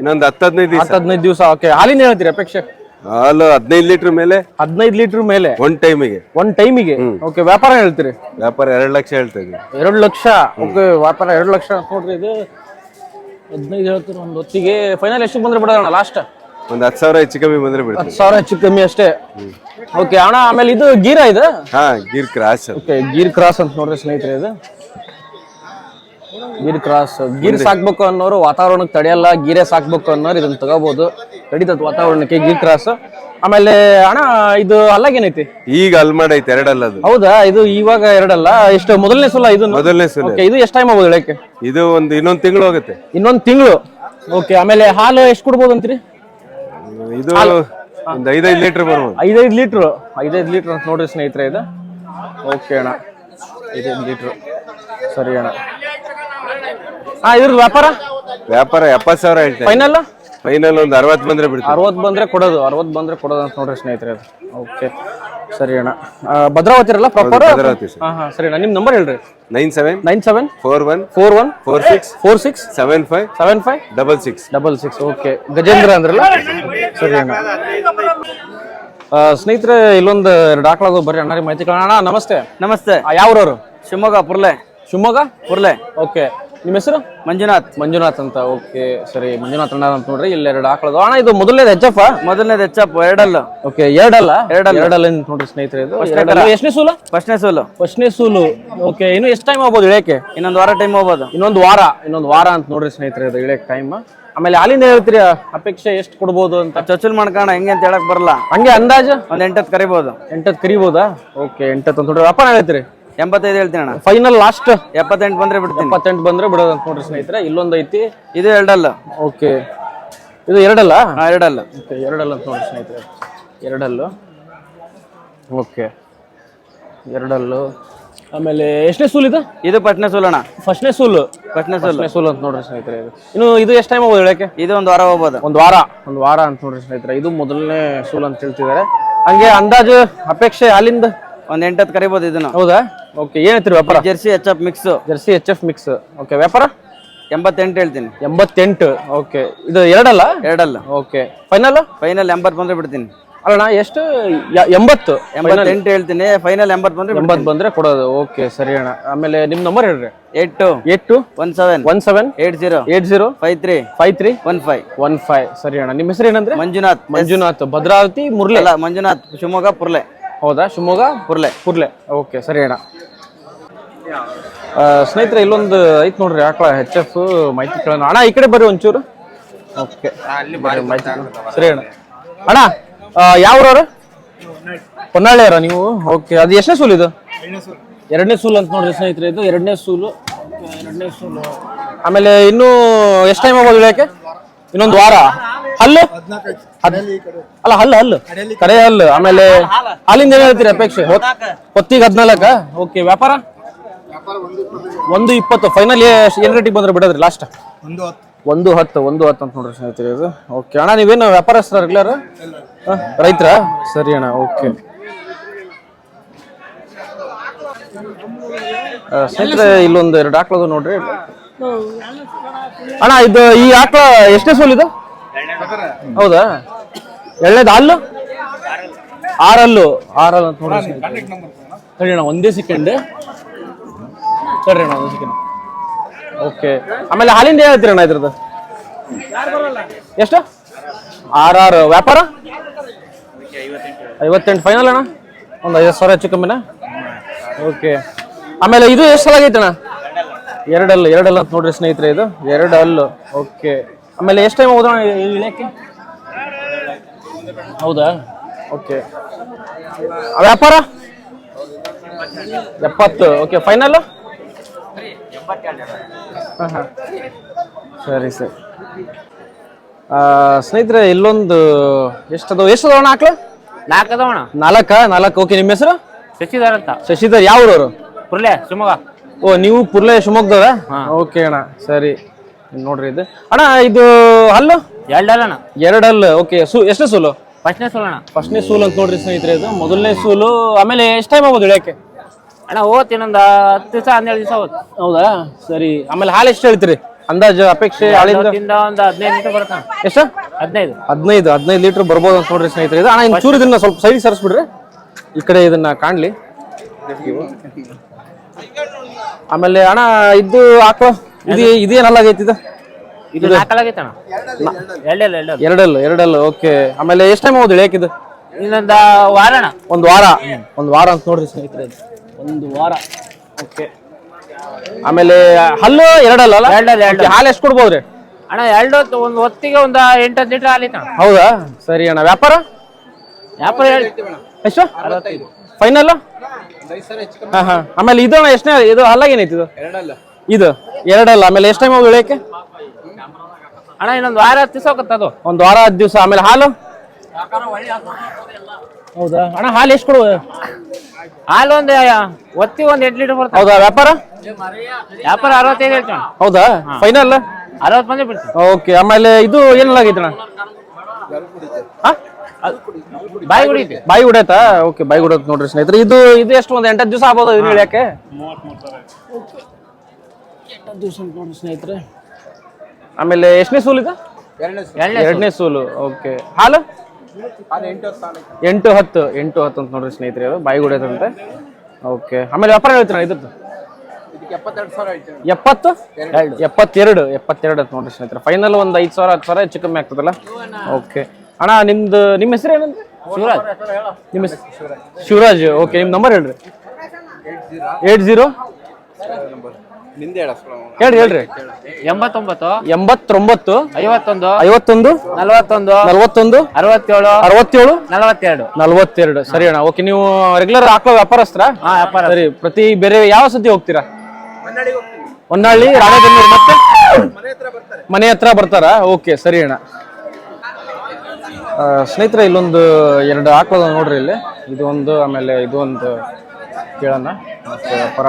ಇನ್ನೊಂದು ಹತ್ತು ಹದಿನೈದು ದಿವಸ. ಹತ್ತು ಹದಿನೈದು ದಿವಸ. ಓಕೆ ಹಾಲಿನ ಹೇಳ್ತೀರಿ ಅಪೇಕ್ಷೆ. ಹಾಲು ಹದಿನೈದು ಲೀಟರ್ ಮೇಲೆ? ಹದಿನೈದು ಲೀಟರ್ ಮೇಲೆ? ಒನ್ ಟೈಮಿಗೆ ಒಂದ್ ಟೈಮಿಗೆ ಓಕೆ ವ್ಯಾಪಾರ ಹೇಳ್ತೀರಿ? ವ್ಯಾಪಾರ ಎರಡು ಲಕ್ಷ ಹೇಳ್ತಾ ಇದ್ದೀವಿ ಎರಡು ಲಕ್ಷ? ಓಕೆ ವ್ಯಾಪಾರ ಎರಡು ಲಕ್ಷ ಅಂತ ನೋಡ್ರಿ ಇದು. ಹದಿನೈದು ಹೇಳ್ತೀರಿ ಒಂದು ಹೊತ್ತಿಗೆ. ಫೈನಲ್ ಎಷ್ಟು ಬಂದ್ರೆ ಬಿಡೋಣ ಲಾಸ್ಟ್ ಒಂದು ಹತ್ತು ಸಾವಿರ ಹೆಚ್ಚು ಕಮ್ಮಿ ಬಂದ್ರೆ ಬಿಡ್ತೀವಿ. ಹತ್ತು ಸಾವಿರ ಹೆಚ್ಚು ಕಮ್ಮಿ ಅಷ್ಟೇ? ಓಕೆ ಅಣ್ಣ ಆಮೇಲೆ ಇದು ಗೀರ ಇದು? ಹಾ Gir cross. Okay Gir cross ಅಂತ ನೋಡ್ರಿ ಸ್ನೇಹಿತರೆ ಇದು. ಗೀರ್ ಕ್ರಾಸ್. ಗೀರ್ ಸಾಕ್ಬೇಕು ಅನ್ನೋರು ವಾತಾವರಣಕ್ಕೆ ತಡೆಯಲ್ಲ ಗೀರೆ ಸಾಕ್ಬೇಕು ಅನ್ನೋರು ಇದನ್ನ ತಗೋಬಹುದು ತಡಿತದ ವಾತಾವರಣಕ್ಕೆ ಗೀರ್ ಕ್ರಾಸ್. ಆಮೇಲೆ ಅಣ್ಣ ಇದು ಅಲ್ಲಾಗೇನೈತಿ ಈಗ ಅಲ್ಮಡ್ ಐತೆ ಎರಡಲ್ಲ ಅದು. ಹೌದಾ? ಇದು ಇವಾಗ ಎರಡಲ್ಲ? ಎಷ್ಟು ಮೊದಲನೇ ಸಲ ಇದು? ಮೊದಲನೇ ಸಲ. ಓಕೆ ಇದು ಎಷ್ಟು ಟೈಮ್ ಆಗೋದು ಹೇಳಕ್ಕೆ? ಇದು ಒಂದು ಇನ್ನೊಂದು ತಿಂಗಳು ಹೋಗುತ್ತೆ. ಇನ್ನೊಂದು ತಿಂಗಳು? ಓಕೆ ಆಮೇಲೆ ಹಾಲು ಎಷ್ಟು ಕೊಡ್ಬೋದು ಅಂತೀರಿ? ಇದು ಒಂದು ಐದೈದು ಲೀಟರ್ ಬರ್ಬೋದು. ಐದೈದು ಲೀಟ್ರು? ಐದೈದು ಲೀಟ್ರ್ ಅಂತ ನೋಡ್ರಿ ಸ್ನೇಹಿತರೆ ಇದು. ಓಕೆ ಅಣ್ಣ. ಐದೈದು ಲೀಟ್ರು. ಸರಿ ಅಣ್ಣ. ಆ ಇದ್ರ ವ್ಯಾಪಾರ? ವ್ಯಾಪಾರ ಎಪ್ಪತ್ತು ಸಾವಿರ ಹೇಳ್ತಾ ಫೈನಲ್ ಫೈನಲ್ ಒಂದು ಅರವತ್ತು ಬಂದ್ರೆ ಬಿಡ್ತೀನಿ. ಅರವತ್ತು ಬಂದ್ರೆ ಕೊಡೋದು ಅರವತ್ತು ಬಂದ್ರೆ ಕೊಡೋದು ಅಂತ ನೋಡ್ರಿ ಸ್ನೇಹಿತರೆ ಅದು. ಓಕೆ ಸರಿ ಅಣ್ಣ. ಆ, ಭದ್ರಾವತಿ ಇರಲ್ಲ ಪ್ರಾಪರ್ ಭದ್ರಾವತಿ ಸರ್. ಹಾ ಹಾ ಸರಿ ಅಣ್ಣ. ನಿಮ್ಮ ನಂಬರ್ ಹೇಳ್ರಿ. Nine seven nine seven four one four one four six four six seven five seven five double six. Double six. Okay Gajendra ಅಂದ್ರಲ್ಲ? ಸರಿ ಅಣ್ಣ. ಆ, ಸ್ನೇಹಿತರೆ ಇಲ್ಲೊಂದು ಎರಡು ಆಕಳದು ಬರ್ರಿ ಅಣ್ಣ. ಮಾಹಿತಿ ಕೇಳೋಣ. ಅಣ್ಣ ನಮಸ್ತೆ. ನಮಸ್ತೆ. ಯಾವ್ರವ್ರು? ಶಿವಮೊಗ್ಗ ಪುರ್ಲೆ. ಶಿವಮೊಗ್ಗ? ಪುರ್ಲೆ. ಓಕೆ ನಿಮ್ಮ ಹೆಸರು? ಮಂಜುನಾಥ್. ಮಂಜುನಾಥ್ ಅಂತ ಓಕೆ ಸರಿ ಮಂಜುನಾಥ್ ಅಣ್ಣ ಅಂತ ನೋಡ್ರಿ ಇಲ್ಲಿ ಎರಡು ಆಕಳದು ಅಣ್ಣ ಇದು ಮೊದಲನೇದು ಎಫ್ ಮೊದಲನೇದು ಹೆಚ್ಚಪ್ಪ ಎರಡಲ್ಲ. ಓಕೆ ಎರಡಲ್ಲ? ಎರಡಲ್ಲ. ಎರಡಲ್ಲ ಅಂತ ನೋಡ್ರಿ ಸ್ನೇಹಿತರೆ ಇದು. ಎರಡಲ್ಲ. ಎಷ್ಟನೇ ಸೂಲು? ಫಸ್ಟ್ನೇ ಸೂಲು. ಫಸ್ಟ್ನೇ ಸೂಲು. ಓಕೆ ಇನ್ನು ಎಷ್ಟು ಟೈಮ್ ಆಗ್ಬೋದು ಇಳಿಯಕ್ಕೆ? ಇನ್ನೊಂದು ವಾರ ಟೈಮ್ ಹೋಗ್ಬೋದು. ಇನ್ನೊಂದು ವಾರ ಇನ್ನೊಂದು ವಾರ ಅಂತ ನೋಡ್ರಿ ಸ್ನೇಹಿತರೆ ಇದು ಇಳಿಯಕ್ಕೆ ಟೈಮ್ ಆಮೇಲೆ ಅಲ್ಲಿಂದ ಹೇಳ್ತೀರಿ? ಅಪೇಕ್ಷೆ ಎಷ್ಟು ಕೊಡ್ಬೋದು ಅಂತ? ಚೊಚ್ಚಲ್ ಮಾಡ್ಕೋಣ ಹೆಂಗೆ ಅಂತ ಹೇಳಕ್ ಬರಲ್ಲ. ಹಂಗೆ ಅಂದಾಜು? ಒಂದ್ ಎಂಟತ್ತು ಕರಿಬೋದು. ಎಂಟತ್ ಕರಿಬೋದಾ? ಓಕೆ ಎಂಟತ್ ಅಂತ ನೋಡ್ರಿ. ಅಪ್ಪ ಹೇಳ್ತೀರಿ? ಎಂಬತ್ತೈದು ಹೇಳ್ತೀನಿ ಅಣ್ಣ. ಫೈನಲ್ ಲಾಸ್ಟ್ ಎಪ್ಪತ್ತೆಂಟು ಬಂದ್ರೆ ಬಿಡ್ತೀನಿ. ಎಪ್ಪತ್ತೆಂಟು ಬಂದ್ರೆ ಬಿಡೋದು ಅಂತ ನೋಡ್ರಿ ಸ್ನೇಹಿತರೆ ಇಲ್ಲೊಂದು ಐತಿ. ಇದು ಎರಡಲ್ಲ. ಓಕೆ ಇದು ಎರಡಲ್ಲ? ಹಾಂ ಎರಡಲ್ಲ. ಓಕೆ ಎರಡಲ್ಲ ಅಂತ ನೋಡ್ರಿ ಸ್ನೇಹಿತರೆ. ಎರಡಲ್ಲು. ಓಕೆ ಎರಡಲ್ಲು. ಆಮೇಲೆ ಎಷ್ಟನೇ ಸೂಲ್ ಇದು? ಇದು ಪಟ್ನೆ ಸೂಲ್ ಅಣ್ಣ. ಫಸ್ಟ್ನೇ ಸೂಲ್. ಪಟ್ನೆ ಸೂಲ್. ಸೂಲ್ ಅಂತ ನೋಡ್ರಿ ಸ್ನೇಹಿತರೆ. ಇದು ಇನ್ನು ಇದು ಎಷ್ಟು ಟೈಮ್ ಹೋಗೋದು ಹೇಳಕ್ಕೆ? ಇದು ಒಂದು ವಾರ ಹೋಗ್ಬೋದು. ಒಂದು ವಾರ ಒಂದು ವಾರ ಅಂತ ನೋಡ್ರಿ ಸ್ನೇಹಿತರೆ. ಇದು ಮೊದಲನೇ ಸೂಲ್ ಅಂತ ಹೇಳ್ತಿದ್ದಾರೆ. ಹಂಗೆ ಅಂದಾಜು ಅಪೇಕ್ಷೆ ಅಲ್ಲಿಂದ? ಒಂದ್ ಎಂಟತ್ತು ಕರಿಬೋದು ಇದನ್ನು. ಹೌದಾ? ಓಕೆ ಏನೈತ್ರಿ ವ್ಯಾಪಾರ? Jersey F mix jersey H F mix okay ವ್ಯಾಪಾರ? ಎಂಬತ್ತೆಂಟು ಹೇಳ್ತೀನಿ. ಎಂಬತ್ತೆಂಟು. ಓಕೆ ಇದು ಎರಡಲ್ಲ? ಎರಡಲ್ಲ. ಓಕೆ ಫೈನಲ್ ಫೈನಲ್ ಎಂಬತ್ತು ಬಂದ್ರೆ ಬಿಡ್ತೀನಿ. ಅಲ್ಲಣ್ಣ ಎಷ್ಟು? ಎಂಬತ್ತು. ಎಂಬತ್ತೆಂಟು ಹೇಳ್ತೀನಿ. ಫೈನಲ್ ಎಂಬತ್ತು ಬಂದ್ರೆ ಎಂಬತ್ತು ಬಂದ್ರೆ ಕೊಡೋದು. ಓಕೆ ಸರಿ ಅಣ್ಣ. ಆಮೇಲೆ ನಿಮ್ಮ ನಂಬರ್ ಹೇಳ್ರಿ. Eight two eight two one seven. One seven? Eight zero. Eight zero? Five three. Five three? One five. One five. ಸರಿ ಅಣ್ಣ. ನಿಮ್ಮ ಹೆಸರು ಏನಂದ್ರೆ? ಮಂಜುನಾಥ್. ಮಂಜುನಾಥ್. ಭದ್ರಾವತಿ ಮುರ್ಲೆ. ಅಲ್ಲ ಮಂಜುನಾಥ್. ಶಿವಮೊಗ್ಗ ಪುರ್ಲೆ. ಹೌದಾ? ಶಿವಮೊಗ್ಗ ಪುರ್ಲೆ. ಪುರ್ಲೆ. ಓಕೆ ಸರಿ ಅಣ್ಣ. ಸ್ನೇಹಿತರೆ ಇಲ್ಲೊಂದು ಐತ್ ನೋಡ್ರಿ ಆಕಳ ಹೆಚ್ ಎಫ್ ಮಾಹಿತಿ ಕೇಳೋಣ. ಅಣ್ಣ ಈ ಕಡೆ ಬರ್ರಿ ಒಂಚೂರು. ಓಕೆ. ಸರಿ ಅಣ್ಣ. ಅಣ್ಣ ಯಾವ್ರವ್ರು ಹೊನ್ನಾಳಿಯವರ ನೀವು? ಓಕೆ ಅದು ಎಷ್ಟನೇ ಸೂಲ್ ಇದು? ಎರಡನೇ ಸೂಲ್. ಅಂತ ನೋಡ್ರಿ ಸ್ನೇಹಿತರೆ ಇದು ಎರಡನೇ ಸೂಲು. ಎರಡನೇ ಸೂಲು. ಆಮೇಲೆ ಇನ್ನೂ ಎಷ್ಟು ಟೈಮ್ ಆಗ್ಬೋದು ಹೇಳಕ್ಕೆ ಇನ್ನೊಂದು ವಾರ. ಹಲ್ಲು? ಅಲ್ಲ ಹಲ್ಲು ಹಲ್ಲು. ಕಡೆ ಹಲ್ಲು. ಆಮೇಲೆ ಅಲ್ಲಿಂದ ಏನ್ ಹೇಳ್ತೀರಿ ಅಪೇಕ್ಷೆ? ಹೊತ್- ಹೊತ್ತಿಗೆ ಹದ್ನಾಲ್ಕ? ಓಕೆ ವ್ಯಾಪಾರ? ಒಂದು ಇಪ್ಪತ್ತು ಫೈನಲ್ ಏನ್ ರೇಟಿಗೆ ಬಂದ್ರೆ ಬಿಡೋದ್ರಿ ಲಾಸ್ಟ್ ಒಂದು ಹತ್ತು. ಒಂದು ಹತ್ತು ಅಂತ ನೋಡ್ರಿ ಸ್ನೇಹಿತರೆ ಇದು. ಓಕೆ ಅಣ್ಣ ನೀವೇನು ವ್ಯಾಪಾರಸ್ಥ ರೆಗ್ಯುಲರ್ ರೈತರ? ಸರಿ ಅಣ್ಣ ಓಕೆ ಸ್ನೇಹಿತರೆ ಇಲ್ಲೊಂದು ಎರಡು ಆಕಳದು ನೋಡ್ರಿ. ಅಣ್ಣ ಇದು ಈ ಆಕಳ ಎಷ್ಟನೇ ಸೋಲ್ ಇದು? ಹೌದಾ? ಎಳ್ಳನೇದು ಹಲ್ಲು ಆರಲ್ಲು. ಆರಲ್ಲು ಅಂತ ನೋಡ್ರಿ. ಸರಿ ಅಣ್ಣ ಒಂದೇ ಸೆಕೆಂಡ್ ಸರಿ ಅಣ್ಣ ಓಕೆ. ಆಮೇಲೆ ಹಾಲಿಂದ ಹೇಳ್ತೀರಿ ಅಣ್ಣ ಇದ್ರದ್ದು? ಎಷ್ಟು? ಆರ್ ಆರ್ ವ್ಯಾಪಾರ? ಐವತ್ತೆಂಟು ಫೈನಲ್ ಅಣ್ಣ? ಒಂದು ಐವತ್ತು ಸಾವಿರ ಹೆಚ್ಚು ಕಮ್ಮಿನ? ಓಕೆ. ಆಮೇಲೆ ಇದು ಎಷ್ಟು ಸಲ ಆಗೈತೆ ಅಣ್ಣ ಎರಡಲ್ಲು, ಎರಡಲ್ಲ ಅಂತ ನೋಡ್ರಿ ಸ್ನೇಹಿತರೆ ಇದು. ಎರಡು ಅಲ್ಲು ಓಕೆ. ಆಮೇಲೆ ಎಷ್ಟು ಟೈಮ್ ಹೋದ ಇಳಿಯಕ್ಕೆ? ಹೌದಾ? ಓಕೆ. ವ್ಯಾಪಾರ? ಎಪ್ಪತ್ತು. ಓಕೆ ಫೈನಲ್ ಸರಿ ಸರಿ. ಆ, ಸ್ನೇಹಿತರೆ ಇಲ್ಲೊಂದು ಎಷ್ಟದು ಎಷ್ಟದ ಅಣ್ಣ ಹಾಕ್ಲ ನಾಲ್ಕು ಅದಾವಣ ನಾಲ್ಕ? ನಾಲ್ಕು. ಓಕೆ ನಿಮ್ಮ ಹೆಸರು? ಶಶಿಧರ್ ಅಂತ. ಶಶಿಧರ್ ಯಾವ ಊರವರು? ಪುರ್ಲೆ ಶಿವಮೊಗ್ಗ. ಓ ನೀವು ಪುರ್ಲೆ ಶಿವಮೊಗ್ಗದವ್ರ? ಓಕೆ ಅಣ್ಣ. ಸರಿ. ನೋಡ್ರಿ ಇದು. ಅಣ್ಣ ಇದು ಹಲ್ಲು? ಎರಡಲ್ಲಣ ಎರಡು ಹಲ್ಲು ಓಕೆ ಸು ಎಷ್ಟು ಸೂಲು? ಫಸ್ಟ್ನೇ ಸೂಲಣ್ಣ ಫಸ್ಟ್ನೇ ಸೂಲ್ ಅಂತ ನೋಡ್ರಿ ಸ್ನೇಹಿತರೆ ಇದು. ಮೊದಲನೇ ಸೂಲು. ಆಮೇಲೆ ಎಷ್ಟು ಟೈಮ್ ಆಗ್ಬೋದು ಇಳಿಯಕ್ಕೆ? ಅಣ್ಣ ಹೋತ್ ಇನ್ನೊಂದು ಹತ್ತು ದಿವಸ ಹನ್ನೆರಡು ದಿವಸ ಹೋತ್ ಹೌದಾ? ಸರಿ. ಆಮೇಲೆ ಹಾಲು ಎಷ್ಟು ಹೇಳ್ತೀರಿ? ಅಂದಾಜು ಅಪೇಕ್ಷೆ ಹಾಲಿಂದ? ತಿಂದ ಒಂದು ಹದಿನೈದು ಲೀಟರ್ ಬರುತ್ತಾನ ಎಷ್ಟು? ಹದಿನೈದು. ಹದಿನೈದು ಹದಿನೈದು ಲೀಟರ್ ಬರ್ಬೋದು ಅಂತ ನೋಡ್ರಿ ಸ್ನೇಹಿತರೆ. ಇದು ಅಣ್ಣ ಇನ್ನು ಚೂರು ಇದನ್ನ ಸ್ವಲ್ಪ ಸೈಡ್ ಸರಿಸ್ಬಿಡ್ರಿ. ಈ ಕಡೆ ಇದನ್ನ ಕಾಣ್ಲಿ. ಆಮೇಲೆ ಅಣ್ಣ ಇದು ಹಾಕೋ ಇದು ಇದೇನಲ್ಲ ಆಗೈತಿ ಇದು? ಇದು ನಾಲ್ಕಲಾಗೈತಣ ಎರಡಲ್ಲ ಎರಡಲ್ಲ. ಎರಡಲ್ಲ ಎರಡಲ್ಲ ಓಕೆ. ಆಮೇಲೆ ಎಷ್ಟು ಟೈಮ್ ಹೋದ್ ಇಳಿಯಕ್ಕೆ ಇದು? ಇನ್ನೊಂದು ವಾರಣ ಒಂದು ವಾರ. ಒಂದು ವಾರ ಅಂತ ನೋಡ್ರಿ ಸ್ನೇಹಿತರೆ. ಒಂದು ವಾರ. ಓಕೆ ಆಮೇಲೆ ಹಲ್ಲು ಎರಡಲ್ಲ ಅಲ್ಲ? ಎರಡಲ್ಲ, ಎರಡು. ಹಾಲು ಎಷ್ಟು ಕೊಡ್ಬೋದ್ರಿ? ಅಣ್ಣ ಎರಡು ಹೊತ್ತು ಒಂದು ಹೊತ್ತಿಗೆ ಒಂದು ಎಂಟು ಹತ್ತು ಲೀಟರ್ ಹಾಲಿತಣ ಹೌದಾ? ಸರಿ ಅಣ್ಣ. ವ್ಯಾಪಾರ? ವ್ಯಾಪಾರ ಹೇಳಿ. ಎಷ್ಟು? ಫೈನಲ್ ಹಾ ಹಾ. ಆಮೇಲೆ ಇದು ಅಣ್ಣ ಎಷ್ಟನೇ ಇದು ಹಲ್ಲಾಗ ಏನೈತಿ ಇದು? ಇದು? ಎರಡಲ್ಲ. ಆಮೇಲೆ ಎಷ್ಟು ಟೈಮ್ ಹೋಗಿ ಇಳಿಯಕ್ಕೆ ಅಣ್ಣ ಇನ್ನೊಂದು ವಾರ ಹತ್ತು ದಿವಸ ಹೋಗುತ್ತೆ ಅದು. ಒಂದು ವಾರ ಹತ್ತು ದಿವಸ. ಆಮೇಲೆ ಹಾಲು? ಹೌದಾ? ಅಣ್ಣ ಹಾಲು ಎಷ್ಟು ಕೊಡುವ ಹಾಲು ಒಂದು ಒತ್ತಿ ಒಂದ್ ಎಂಟು ಲೀಟರ್ ಬರ್ತದೆ ಹೌದಾ ವ್ಯಾಪಾರ? ವ್ಯಾಪಾರ ಅರವತ್ತೈದು ಹೇಳ್ತೀವಿ ಹೌದಾ? ಫೈನಲ್ ಅರವತ್ತು ಮಂದಿ ಬಿಡ್ತೀವಿ ಓಕೆ ಆಮೇಲೆ ಇದು ಏನೆಲ್ಲ ಆಗೈತೆ ಅಣ್ಣ? ಹಾ? ಬಾಯಿ ಹೊಡಿತೀವಿ ಬಾಯಿ ಹೊಡ್ಯಾತಾ ಓಕೆ ಬಾಯಿ ಹೊಡ್ಯತ್ ನೋಡ್ರಿ ಸ್ನೇಹಿತರೆ. ಇದು ಇದು ಎಷ್ಟು ಒಂದು ಎಂಟತ್ತು ದಿವಸ ಆಗ್ಬೋದು ಇದನ್ನ ಇಳಿಯಕ್ಕೆ? ಎಂಟತ್ತು ದಿವಸ ಅಂತ ನೋಡ್ರಿ ಸ್ನೇಹಿತರೆ. ಆಮೇಲೆ ಎಷ್ಟನೇ ಸೂಲ್ ಇದು? ಎರಡನೇ ಎರಡನೇ ಸೂಲು ಓಕೆ. ಹಾಲು? ಎಂಟು ಹತ್ತು ಎಂಟು ಹತ್ತು ಅಂತ ನೋಡ್ರಿ ಸ್ನೇಹಿತರೆ ಅದು ಬಾಯಿ ಹೊಡ್ಯತ್ತಂತೆ ಓಕೆ ಆಮೇಲೆ ವ್ಯಾಪಾರ ಹೇಳ್ತೀರ ಇದ್ರದ್ದು? ಎಪ್ಪತ್ತು? ಎಪ್ಪತ್ತೆರಡು ಎಪ್ಪತ್ತೆರಡು ಅಂತ ನೋಡ್ರಿ ಸ್ನೇಹಿತರೆ. ಫೈನಲ್ ಒಂದು ಐದು ಸಾವಿರ ಹತ್ತು ಸಾವಿರ ಹೆಚ್ಚು ಕಮ್ಮಿ ಆಗ್ತದಲ್ಲ? ಓಕೆ ಅಣ್ಣ ನಿಮ್ದು ನಿಮ್ಮ ಹೆಸರು ಏನಂದ್ರೆ ಶಿವರಾಜ್. ನಿಮ್ಮ ಹೆಸರು ಶಿವರಾಜ್ ಓಕೆ ನಿಮ್ಮ ನಂಬರ್ ಹೇಳ್ರಿ. Eight zero? ಹೇಳ್ರಿ ಹೇಳ್ರಿ. ಎಂಬತ್ತೊಂಬತ್ತು ಎಂಬತ್ತೊಂಬತ್ತು ಐವತ್ತೊಂದು ಐವತ್ತೊಂದು ನಲವತ್ತೊಂದು ನಲವತ್ತೊಂದು ಅರವತ್ತೇಳು ಅರವತ್ತೇಳು ನಲವತ್ತೆರಡು. ನಲವತ್ತೆರಡು. ಸರಿ ಅಣ್ಣ ಓಕೆ ನೀವು ರೆಗ್ಯುಲರ್ ಹಾಕೋ ವ್ಯಾಪಾರಸ್ತ್ರ? ಹಾ ವ್ಯಾಪಾರ ಸರಿ ಪ್ರತಿ ಬೇರೆ ಯಾವ ಸತಿ ಹೋಗ್ತೀರಾ? ಹೊನ್ನಾಳಿ ರಾಣೆಬೆನ್ನೂರು ಮತ್ತೆ? ಮನೆ ಹತ್ರ ಬರ್ತಾರಾ. ಓಕೆ ಸರಿ ಅಣ್ಣ. ಸ್ನೇಹಿತರೆ ಇಲ್ಲೊಂದು ಎರಡು ಹಾಕೋದ ನೋಡ್ರಿ ಇಲ್ಲಿ. ಇದು ಒಂದು ಆಮೇಲೆ ಇದು ಒಂದು ಕೇಳೋಣ.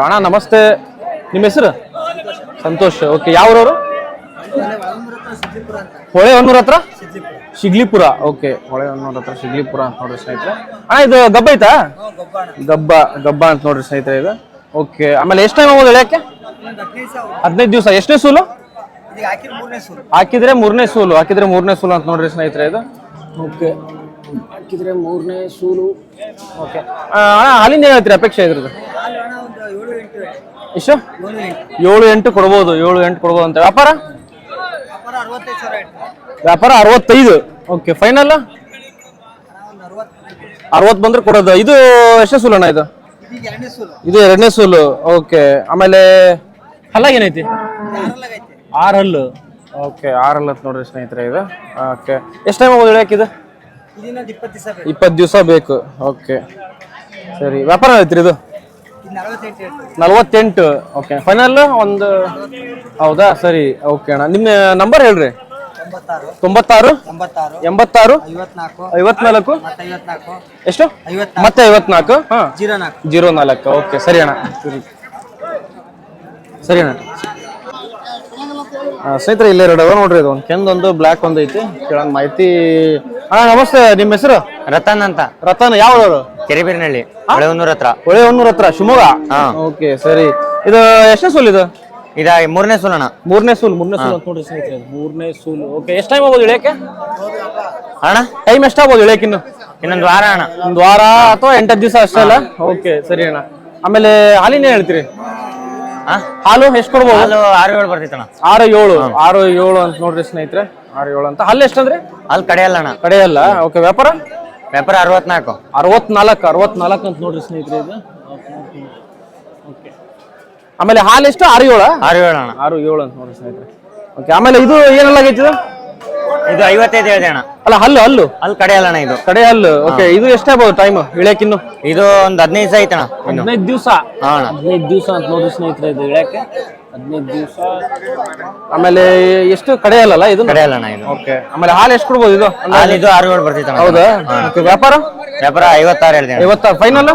ಅಣ್ಣ ನಮಸ್ತೆ. ನಿಮ್ಮ ಹೆಸರು? ಸಂತೋಷ್. ಓಕೆ ಯಾವ್ರವರು? ಹೊಳೆ ಹೊನ್ನೂರ ಹತ್ರ? ಶಿಗ್ಲಿಪುರ. ಓಕೆ ಹೊಳೆ ಹೊನ್ನೂರ ಹತ್ರ ಶಿಗ್ಲಿಪುರ ಅಂತ ನೋಡ್ರಿ ಸ್ನೇಹಿತರೆ. ಅಣ್ಣ ಇದು ಗಬ್ಬ ಐತಾ? ಗಬ್ಬ ಗಬ್ಬ ಅಂತ ನೋಡ್ರಿ ಸ್ನೇಹಿತರೆ ಇದು. ಓಕೆ ಆಮೇಲೆ ಎಷ್ಟು ಟೈಮ್ ಆಗೋದು ಹೇಳಕ್ಕೆ ಹದಿನೈದು ದಿವಸ. ಎಷ್ಟನೇ ಸೂಲು? ಹಾಕಿದ್ರೆ ಮೂರನೇ ಸೂಲು. ಹಾಕಿದ್ರೆ ಮೂರನೇ ಸೂಲು ಅಂತ ನೋಡ್ರಿ ಸ್ನೇಹಿತರೆ ಇದು. ಓಕೆ ಹಾಕಿದ್ರೆ ಮೂರನೇ ಸೂಲು. ಓಕೆ ಅಣ್ಣ ಹಾಲಿಂದ ಹೇಳ್ತೀರಿ ಅಪೇಕ್ಷೆ ಇದ್ರದ್ದು? ಎಷ್ಟು ಏಳು ಎಂಟು ಕೊಡ್ಬೋದು ಏಳು ಎಂಟು ಕೊಡ್ಬೋದು ಅಂತ ವ್ಯಾಪಾರ? ವ್ಯಾಪಾರ ಅರವತ್ತೈದು. ಓಕೆ ಫೈನಲ್ ಅರವತ್ತು ಬಂದ್ರೆ ಕೊಡೋದು. ಇದು ಎಷ್ಟೇ ಸೂಲು ಅಣ್ಣ ಇದು? ಇದು ಎರಡನೇ ಸೂಲು. ಓಕೆ ಆಮೇಲೆ ಹಲ್ಲ ಏನೈತಿ? ಆರ್ ಹಲ್ಲು ಓಕೆ ಆರ್ ಹಲ್ಲು ನೋಡ್ರಿ ಸ್ನೇಹಿತರೆ ಇದು. ಓಕೆ ಎಷ್ಟು ಟೈಮ್ ಆಗೋದು ಇಳಿಯಕ್ಕೆ ಇದು? ಇಪ್ಪತ್ತು ದಿವಸ ಬೇಕು. ಓಕೆ ಸರಿ. ವ್ಯಾಪಾರ ಐತ್ರಿ ಇದು? ನಲ್ವತ್ತೆಂಟು ಓಕೆ ಫೈನಲ್ ಒಂದು ಹೌದಾ? ಸರಿ ಓಕೆ ಅಣ್ಣ. ನಿಮ್ಮ ನಂಬರ್ ಹೇಳ್ರಿ. ತೊಂಬತ್ತಾರು. ಎಂಬತ್ತಾರು? ಐವತ್ನಾಲ್ಕು. ಎಷ್ಟು? ಮತ್ತೆ ಐವತ್ನಾಲ್ಕು? ಜೀರೋ ನಾಲ್ಕು ಓಕೆ ಸರಿ ಅಣ್ಣ. ಸರಿ ಸರಿ ಅಣ್ಣ ಸ್ನೇಹಿತರೆ ಇಲ್ಲೇ ಎರಡು ನೋಡ್ರಿ ಇದು ಒಂದು ಕೆಂದೊಂದು ಬ್ಲ್ಯಾಕ್ ಒಂದು ಐತಿ. ಕೇಳೋಣ ಮಾಹಿತಿ ಹಾ ನಮಸ್ತೆ. ನಿಮ್ಮ ಹೆಸರು? ರತನ್ ಅಂತ. ರತನ್ ಯಾವ್ದವ್ರು ಕೆರೆಬೀರಿನಹಳ್ಳಿ ಹೊಳೆಹೊನ್ನೂರ್ ಹತ್ರ. ಹೊಳೆ ಹೊನ್ನೂರ್ ಹತ್ರ ಶಿವಮೊಗ್ಗ? ಹಾ. ಓಕೆ ಸರಿ. ಇದು ಎಷ್ಟನೇ ಸೂಲ್ ಇದು? ಇದ ಮೂರನೇ ಸುಲಣ ಮೂರನೇ ಸೂಲ್ ಮೂರನೇ ಸೂಲ್ ಅಂತ ನೋಡ್ರಿ ಸ್ನೇಹಿತರೆ ಮೂರನೇ ಸೂಲ್. ಓಕೆ ಎಷ್ಟು ಟೈಮ್ ಆಗೋದು ಇಳಿಯಕ್ಕೆ? ಅಣ್ಣ? ಟೈಮ್ ಎಷ್ಟಾಗ್ಬೋದು ಇಳಿಯಕ್ಕೆ ಇನ್ನು? ಇನ್ನೊಂದು ವಾರ ಅಣ್ಣ. ಒಂದು ವಾರ ಅಥವಾ ಎಂಟತ್ತು ದಿವಸ ಅಷ್ಟೇ ಅಲ್ಲ? ಓಕೆ ಸರಿ ಅಣ್ಣ. ಆಮೇಲೆ ಹಾಲಿನ ಹೇಳ್ತೀರಿ? ಹಾ? ಹಾಲು ಎಷ್ಟು ಕೊಡ್ಬೋದು? ಹಾಲು ಆರು ಏಳು ಬರ್ತೈತಣ್ಣ ಆರು ಏಳು ಆರು ಏಳು ಅಂತ ನೋಡ್ರಿ ಸ್ನೇಹಿತರೆ ಆರು ಏಳು ಅಂತ. ಹಲ್ಲು ಎಷ್ಟಂದ್ರೆ? ಅಲ್ಲಿ ಕಡೆಯಲ್ಲ ಅಣ್ಣ ಕಡೆಯಲ್ಲ ಓಕೆ ವ್ಯಾಪಾರ? ಪೇಪರ್ ಅರವತ್ನಾಲ್ಕು. ಅರವತ್ನಾಲ್ಕು ಅರವತ್ನಾಲ್ಕು ಅಂತ ನೋಡ್ರಿ ಸ್ನೇಹಿತರೆ ಇದು. ಓಕೆ. ಆಮೇಲೆ ಹಾಲು ಎಷ್ಟು? ಆರು ಏಳ? ಆರು ಏಳು ಅಣ್ಣ. ಆರು ಏಳು ಅಂತ ನೋಡ್ರಿ ಸ್ನೇಹಿತರೆ. ಓಕೆ ಆಮೇಲೆ ಇದು ಏನೆಲ್ಲ ಆಗೈತಿ ಇದು? ಐವತ್ತೈದು ಹೇಳಿದೆ ಅಣ್ಣ. ಅಲ್ಲ ಹಲ್ಲು ಹಲ್ಲು? ಅಲ್ಲಿ ಕಡೆ ಅಣ್ಣ ಇದು. ಕಡೆ ಹಲ್ಲು. ಓಕೆ ಇದು ಎಷ್ಟಾಗ್ಬೋದು ಟೈಮ್ ಇಳಿಯಕ್ಕಿನ್ನು? ಇದು ಒಂದು ಹದಿನೈದು ದಿವಸ ಐತಣ್ಣ ಹದಿನೈದು ದಿವಸ? ಹದಿನೈದು ದಿವಸ ಅಂತ ನೋಡ್ರಿ ಸ್ನೇಹಿತರೆ ಇದು ಇಳ್ಯಾಕೆ ಹದಿನೈದು ದಿವಸ? ಆಮೇಲೆ ಎಷ್ಟು ಕಡೆ ಅಲ್ಲಲ್ಲ ಇದು? ಕಡೆಯಲ್ಲಣ್ಣ ಇದು. ಓಕೆ. ಆಮೇಲೆ ಹಾಲು ಎಷ್ಟು ಕೊಡ್ಬೋದು ಇದು? ಹಾಲು ಇದು ಆರು ಏಳು ಬರ್ತೈತಣ್ಣ ಹೌದಾ? ವ್ಯಾಪಾರ ವ್ಯಾಪಾರ? ವ್ಯಾಪಾರ ಐವತ್ತಾರು ಹೇಳ್ತೀನಿ ಐವತ್ತಾರು ಫೈನಲ್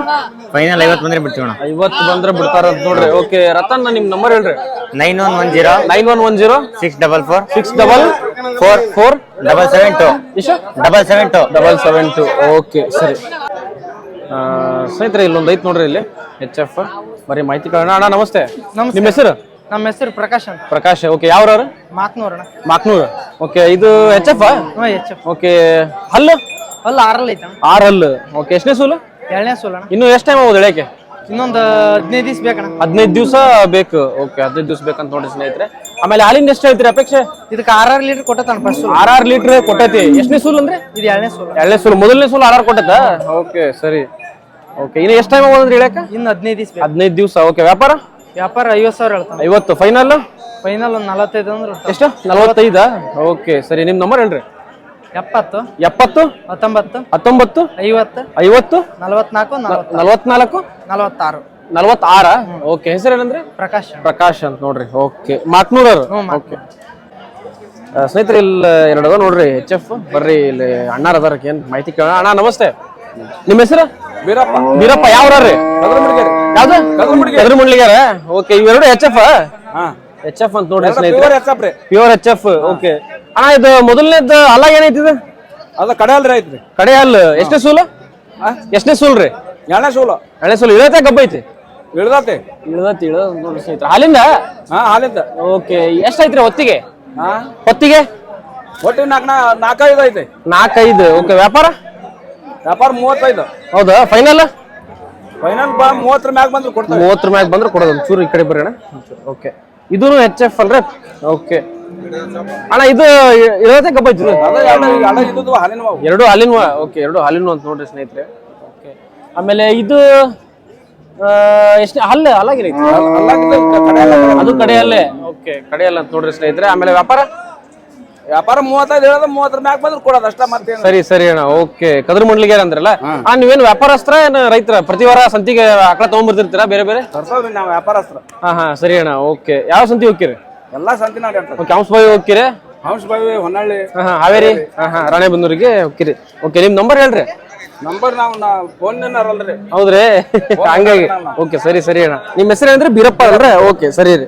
ಫೈನಲ್ ಐವತ್ತು ಬಂದ್ರೆ ಬಿಡ್ತೀವಿ ಅಣ್ಣ. ಐವತ್ತು ಬಂದ್ರೆ ಬಿಡ್ತಾರ ಅಂತ ನೋಡ್ರಿ. ಓಕೆ ರತನ್ ನಿಮ್ ನಂಬರ್ ಹೇಳ್ರಿ. Nine one one zero nine one one zero? Six double four. Six double four four? Double seven two. ಇಷ್ಟು double seven two. Double seven two. Okay ಸರಿ. ಆ, ಸ್ನೇಹಿತರೆ ಇಲ್ಲೊಂದು ಐತೆ ನೋಡ್ರಿ ಇಲ್ಲಿ. ಎಚ್ ಎಫ್ ಬರೀ ಮಾಹಿತಿ ಕೇಳೋಣ. ಅಣ್ಣ ನಮಸ್ತೆ. ನಿಮ್ಮ ಹೆಸರು? ನಮ್ಮ ಹೆಸರು ಪ್ರಕಾಶ್ ಅಂತ. ಪ್ರಕಾಶ್ ಓಕೆ ಯಾವ್ರವ್ರು? ಮಾತ್ನೂರಣ ಮಾಕ್ನೂರ್. ಓಕೆ ಇದು ಎಚ್ ಎಫ್ ಹ್ಞೂ ಎಚ್ ಎಫ್ ಓಕೆ ಹಲ್ಲು? ಅಲ್ಲ ಆರಲ್ಲಿ ಐತಣ್ಣ ಆರ್ ಹಲ್ಲು. ಓಕೆ ಎಷ್ಟನೇ ಸೂಲು? ಎರಡನೇ ಸೋಲಣ ಇನ್ನು ಎಷ್ಟು ಟೈಮ್ ಆಗೋದು ಹೇಳಕ್ಕೆ ಇನ್ನೊಂದು ಹದಿನೈದು ದಿವಸ ಬೇಕಣ್ಣ. ಹದಿನೈದು ದಿವಸ ಬೇಕು. ಓಕೆ ಹದಿನೈದು ದಿವಸ ಬೇಕಂತ ನೋಡಿ ಸ್ನೇಹಿತರೆ. ಆಮೇಲೆ ಹಾಲಿಂದ ಎಷ್ಟು ಹೇಳ್ತೀರಿ ಅಪೇಕ್ಷೆ? ಇದಕ್ಕೆ ಆರಾರು ಲೀಟರ್ ಕೊಟ್ಟತಾನ ಫಸ್ಟ್ ಆರ್ ಆರ್ ಲೀಟರ್ ಕೊಟ್ಟೈತಿ. ಎಷ್ಟನೇ ಸೂಲ್ ಅಂದ್ರೆ? ಇದು ಎರಡನೇ ಸೂಲ್. ಎರಡನೇ ಸೂಲ್. ಮೊದಲನೇ ಸೂಲ್ ಆರ್ ಆರ್ ಕೊಟ್ಟದ ಓಕೆ ಸರಿ. ಓಕೆ ಇನ್ನು ಎಷ್ಟು ಟೈಮ್ ಆಗೋದು ಹೇಳಕ್ಕೆ ಇನ್ನು ಹದಿನೈದು ದಿವಸ ಹದಿನೈದು ದಿವಸ. ಓಕೆ ವ್ಯಾಪಾರ? ವ್ಯಾಪಾರ ಐವತ್ತು ಸಾವಿರ ಹೇಳ್ತಾನೆ. ಐವತ್ತು. ಫೈನಲ್ ಫೈನಲ್ ಒಂದು ನಲವತ್ತೈದು ಅಂದ್ರೆ ಎಷ್ಟು? ನಲವತ್ತೈದಾ? ಓಕೆ ಸರಿ ನಿಮ್ಮ ನಂಬರ್ ಹೇಳ್ರಿ. ಎಪ್ಪತ್ತು. ಎಪ್ಪತ್ತು? ಹತ್ತೊಂಬತ್ತು. ಹತ್ತೊಂಬತ್ತು? ಐವತ್ತು. ಐವತ್ತು? ನಲವತ್ನಾಲ್ಕು ನಲವತ್ನಾಲ್ಕು? ನಲವತ್ತಾರು. ನಲವತ್ತಾರ? ಓಕೆ ಹೆಸರು ಏನಂದ್ರೆ ಪ್ರಕಾಶ್ ಪ್ರಕಾಶ್ ಅಂತ ನೋಡ್ರಿ. ಓಕೆ ಮಾಕ್ನೂರವ್ರು ಓಕೆ ಸ್ನೇಹಿತರೆ ಇಲ್ಲಿ ಎರಡು ನೋಡ್ರಿ ಎಚ್ ಎಫ್ ಬರ್ರಿ ಇಲ್ಲಿ ಅಣ್ಣಾರ ಅದಾರಕ್ಕೆ ಏನು ಮಾಹಿತಿ ಕೇಳೋಣ? ಅಣ್ಣ ನಮಸ್ತೆ. ನಿಮ್ಮ ಹೆಸರು? ವೀರಪ್ಪ. ವೀರಪ್ಪ ಯಾವ್ರಿ ಯಾವ್ದು? ಎದ್ರ ಮುಡ್ಲಿಗ್ಯಾರ ಓಕೆ ಇವೆರಡು ಎಚ್ ಎಫ್ ಹಾ. ಎಚ್ ಎಫ್ ಅಂತ ನೋಡ್ರಿ ಸ್ನೇಹಿತರೆ. Pure H F okay. ಅಣ್ಣ ಇದು ಮೊದಲನೇದ ಅಲ್ಲ ಏನೈತಿ ಇದು? ಅದ ಕಡೆ ಅಲ್ರಿ ಐತ್ರಿ. ಕಡೆ ಅಲ್ಲ ಎಷ್ಟನೇ ಸೂಲು? ಎಷ್ಟನೇ ಸೂಲ್ ರೀ? ಎಣ್ಣೆ ಸೂಲು. ಎಣ್ಣೆ ಸೂಲು. ಇಳತೆ ಗಬ್ಬ ಐತಿ? ಇಳ್ದತಿ. ಇಳದತಿ ಇಳ ನೋಡ್ರಿ ಸ್ನೇಹಿತರೆ. ಹಾಲಿಂದ? ಹಾ ಹಾಲಿಂದ. ಓಕೆ ಎಷ್ಟೈತ್ರಿ ಹೊತ್ತಿಗೆ? ಹೊತ್ತಿಗೆ? ಒಟ್ಟು ನಾಲ್ಕು ನಾಲ್ಕೈದು ಐತೆ. ನಾಲ್ಕೈದು ಓಕೆ. ವ್ಯಾಪಾರ? ವ್ಯಾಪಾರ ಮೂವತ್ತೈದು. ಹೌದಾ? ಫೈನಲ್ ಫೈನಲ್ ಬಾ ಮೂವತ್ತರ ಮ್ಯಾಗ ಬಂದ್ರೆ ಕೊಡ್ತಾರೆ. ಮೂವತ್ತರ ಮ್ಯಾಗ ಬಂದ್ರೆ ಕೊಡೋದು ಒಂಚೂರು ಈ ಕಡೆ ಬರ್ರಿ ಅಣ್ಣ ಓಕೆ. ಇದೂ ಎಚ್ ಎಫ್ ಅಲ್ರಿ? ಓಕೆ. ಅಣ್ಣ ಇದು ಇರೋದೇ ಗಬ್ಬ ಐತಿ ಇದು? ಅದ ಎರಡು ಹಾಲಿನ ಓಕೆ ಎರಡು ಹಾಲಿನ ಅಂತ ನೋಡ್ರಿ ಸ್ನೇಹಿತರೆ. ಓಕೆ. ಆಮೇಲೆ ಇದು ಎಷ್ಟು ಹಲ್ಲೆ ಹಲ್ಲಾಗಿರೈತಿ. ಅದು ಕಡೆಯಲ್ಲೇ. ಓಕೆ ಕಡೆಯಲ್ಲ ಅಂತ ನೋಡ್ರಿ ಸ್ನೇಹಿತರೆ. ಆಮೇಲೆ ವ್ಯಾಪಾರ? ವ್ಯಾಪಾರ ಮೂವತ್ತೈದು ಹೇಳೋದು ಮೂವತ್ತರ ಮ್ಯಾಕ್ ಬಂದ್ರೆ ಕೊಡೋದು ಅಷ್ಟ ಮತ್ತೆ ಸರಿ ಸರಿ ಅಣ್ಣ ಓಕೆ. ಕದ್ರ ಮುಂಡ್ಲಿಗೆ ಅಂದ್ರಲ್ಲ? ಆ ನೀವೇನು ವ್ಯಾಪಾರಸ್ತ್ರ ಏನು ರೈತರ? ಪ್ರತಿ ವಾರ ಸಂತಿಗೆ ಆಕಳ ತಗೊಂಡ್ಬರ್ತಿರ್ತೀರಾ ಬೇರೆ ಬೇರೆ? ತರ್ಸೋದ್ರಿ ನಾವು ವ್ಯಾಪಾರಸ್ತ್ರ ಹಾ ಹಾ ಸರಿ ಅಣ್ಣ ಓಕೆ. ಯಾವ ಸಂತಿ ಹೋಗ್ತೀರಿ? ಎಲ್ಲಾ ಸಂತಿ ನಾಡಿ ಓಕೆ ಹಂಸಬಾವಿ ಹೋಗ್ತೀರಿ? ಹಂಸಬಾವಿ ಹೊನ್ನಾಳಿ. ಹಾ ಹಾ ಹಾವೇರಿ? ಹಾ ಹಾ ರಾಣೆಬೆನ್ನೂರಿಗೆ ಹೋಗ್ತೀರಿ. ಓಕೆ ನಿಮ್ ನಂಬರ್ ಹೇಳ್ರಿ. ನಂಬರ್ ನಾವು ಫೋನ್ ಹೌದ್ರಿ? ಹಂಗಾಗಿ. ಓಕೆ ಸರಿ ಸರಿ ಅಣ್ಣ. ನಿಮ್ಮ ಹೆಸರು ಏನಂದ್ರೆ? ಬೀರಪ್ಪ ಅಲ್ರಿ? ಓಕೆ ಸರಿ ರೀ.